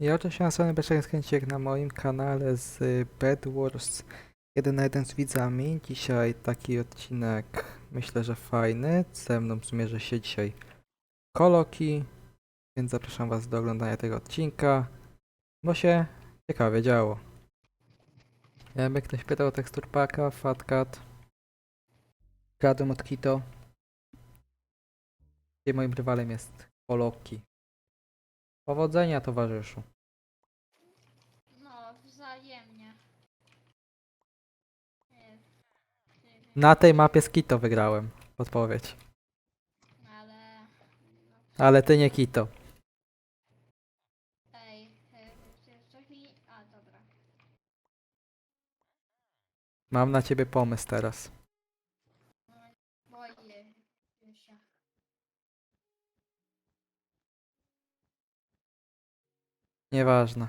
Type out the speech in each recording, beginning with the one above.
Ja oczywiście na samym jak na moim kanale z Bed Wars 1 na 1 z widzami. Dzisiaj taki odcinek myślę, że fajny. Ze mną zmierzy się dzisiaj Koloki, więc zapraszam Was do oglądania tego odcinka, bo się ciekawie działo. Jakby ktoś pytał o teksturpaka, Fatcat, gadłem od Kito. I moim rywalem jest Koloki. Powodzenia, towarzyszu. No, wzajemnie. Na tej mapie z Kito wygrałem. Odpowiedź. ale... Ale ty nie Kito. ej, e, czy coś mi... A, dobra. Mam na ciebie pomysł teraz. Boję się. Nieważne.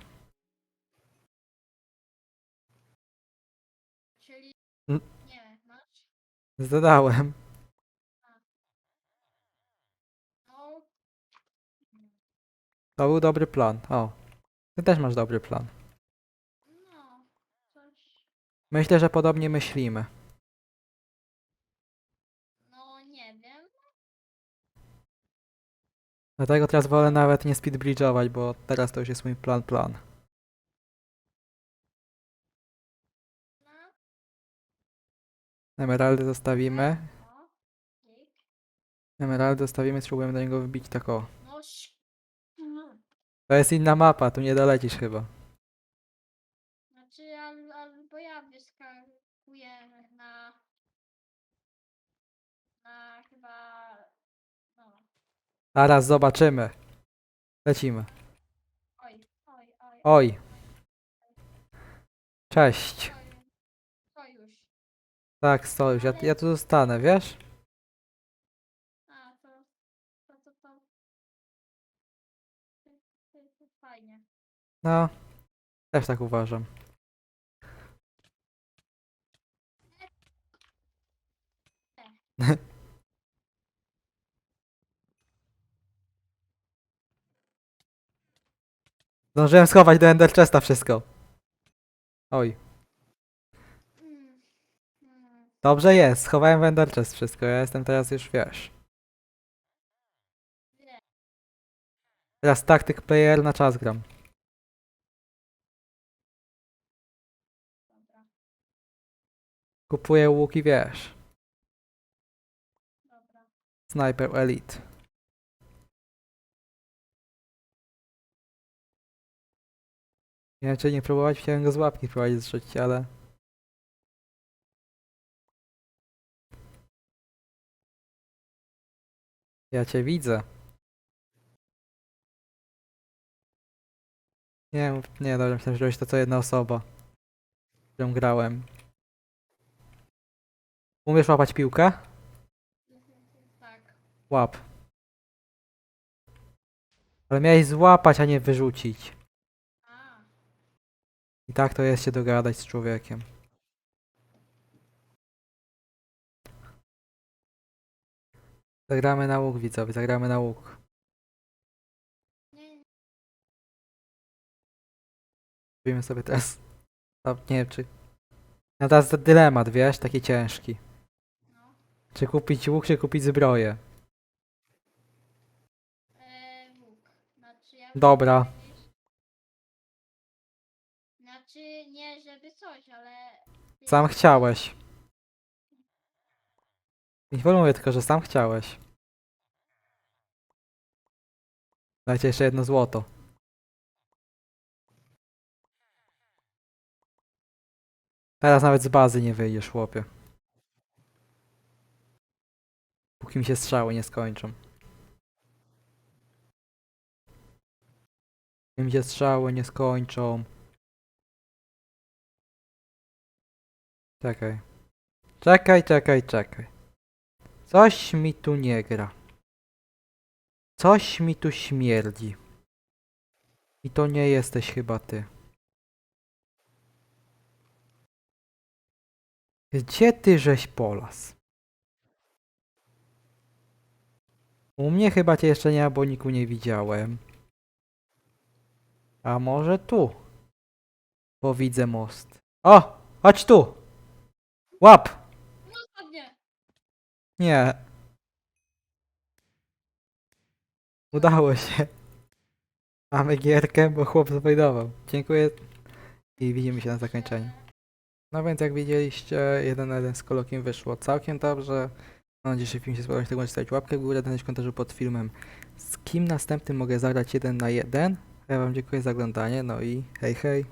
Czyli... Nie, masz? Zadałem. No, To był dobry plan. O. Ty też masz dobry plan. no, coś... Myślę, że podobnie myślimy. No, nie wiem. Dlatego teraz wolę nawet nie speedbridge'ować, bo teraz to już jest mój plan plan. Emeraldy zostawimy. Emeraldy zostawimy, spróbujemy do niego wbić tak o. No. To jest inna mapa, tu nie dolecisz chyba. Znaczy, al, albo ja wyskakuję na... Na chyba... No. Zaraz zobaczymy. Lecimy. Oj, oj, oj. Oj. Cześć. Oj, Sojusz. Tak, stoisz. Ja, ja tu zostanę, wiesz? A, to... to, to, to fajnie. No. Też tak uważam. Zdążyłem schować do Ender Chesta wszystko. Oj. Dobrze jest, schowałem w Ender Chest wszystko. Ja jestem teraz już, wiesz. Teraz taktyk player na czas gram. Kupuję łuki, wiesz. Sniper Elite. Nie wiem, czy nie próbować, chciałem go z łapki próbować zrzucić, ale... Ja cię widzę. Nie, nie, dobra, myślałem, że robisz to co jedna osoba. z którą grałem. Umiesz łapać piłkę? Tak. Łap. Ale miałeś złapać, a nie wyrzucić. I tak to jest się dogadać z człowiekiem. Zagramy na łuk, widzowie, zagramy na łuk. Robimy sobie teraz. No, nie wiem, czy. No teraz dylemat, wiesz, taki ciężki. Czy kupić łuk, czy kupić zbroję? E, łuk. Znaczy, Dobra. Znaczy, nie żeby coś, ale... Sam chciałeś. Nie mówię tylko, że sam chciałeś. Dajcie jeszcze jedno złoto. Teraz nawet z bazy nie wyjdziesz, chłopie. Póki mi się strzały nie skończą. Póki mi się strzały nie skończą. Czekaj. Czekaj, czekaj, czekaj. Coś mi tu nie gra. Coś mi tu śmierdzi. I to nie jesteś chyba ty. Gdzie ty żeś polas? U mnie chyba cię jeszcze nie ma, bo niku nie widziałem. A może tu? Bo widzę most. O! Chodź tu! Łap! No nie. Nie. Udało się. Mamy gierkę, bo chłop zawajdował. Dziękuję i widzimy się na zakończeniu. No więc jak widzieliście, jeden na jeden z kolokiem wyszło całkiem dobrze. Mam nadzieję, że film się spodobał. Jeśli tak możecie stawić łapkę w górę, dać komentarzu pod filmem. Z kim następnym mogę zagrać jeden na jeden? Ja wam dziękuję za oglądanie, no i hej hej.